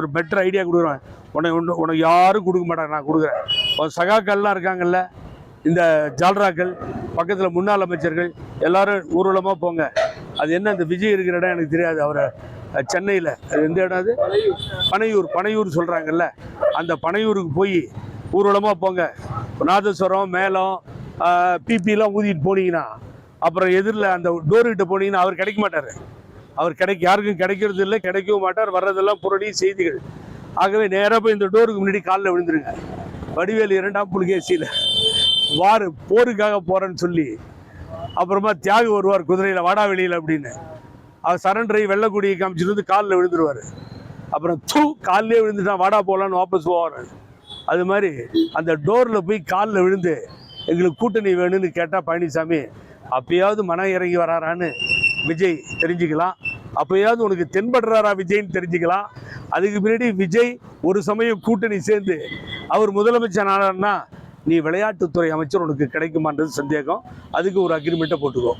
ஒரு better idea கொடுக்குறேன் உனக்கு ஒன்று உனக்கு யாரும் கொடுக்க மாட்டாங்க நான் கொடுக்குறேன். உன் சகாக்கள்லாம் இருக்காங்கல்ல இந்த ஜால்ராக்கள் பக்கத்தில் முன்னாள் அமைச்சர்கள் எல்லாரும் ஊர்வலமாக போங்க. அது என்ன இந்த விஜய் இருக்கிற இடம் எனக்கு தெரியாது. அவரை சென்னையில். அது எந்த இடம் அது? பனையூர். பனையூர் சொல்கிறாங்கல்ல அந்த பனையூருக்கு போய் ஊர்வலமாக போங்க. நாதஸ்வரம் மேளம் பிபிலாம் ஊதிட்டு போனீங்கன்னா அப்புறம் எதிரில் அந்த டோர்கிட்ட போனீங்கன்னா அவர் கிடைக்க மாட்டார். அவர் கிடைக்க யாருக்கும் கிடைக்கிறது இல்லை கிடைக்கவும் மாட்டார் வர்றதெல்லாம் புரடி செய்திகள். ஆகவே நேராக போய் இந்த டோருக்கு முன்னாடி காலில் விழுந்துருங்க. வடிவேல் இரண்டாம் புலிகேசியில் வார் போருக்காக போகிறேன்னு சொல்லி அப்புறமா தியாகி வருவார் குதிரையில் வாடா வெளியில் அப்படின்னு. அவர் சரண்டரை வெள்ளக்குடியை காமிச்சிட்டு வந்து காலில் விழுந்துருவார். அப்புறம் தூ காலிலே விழுந்துட்டான் வாடா போகலான்னு வாபஸ் போவார். அது மாதிரி அந்த டோரில் போய் காலில் விழுந்து எங்களுக்கு கூட்டணி வேணும்னு கேட்டால் பழனிசாமி அப்பயாவது மனம் இறங்கி வராரான்னு விஜய் தெரிஞ்சுக்கலாம். அப்பயாவது உனக்கு தென்படுறாரா விஜய்னு தெரிஞ்சுக்கலாம். அதுக்கு பின்னாடி விஜய் ஒரு சமயம் கூட்டணி சேர்ந்து அவர் முதலமைச்சர் ஆனார்னா நீ விளையாட்டுத்துறை அமைச்சர் உனக்கு கிடைக்குமான்றது சந்தேகம். அதுக்கு ஒரு அக்ரிமெண்ட்டை போட்டுக்கோ.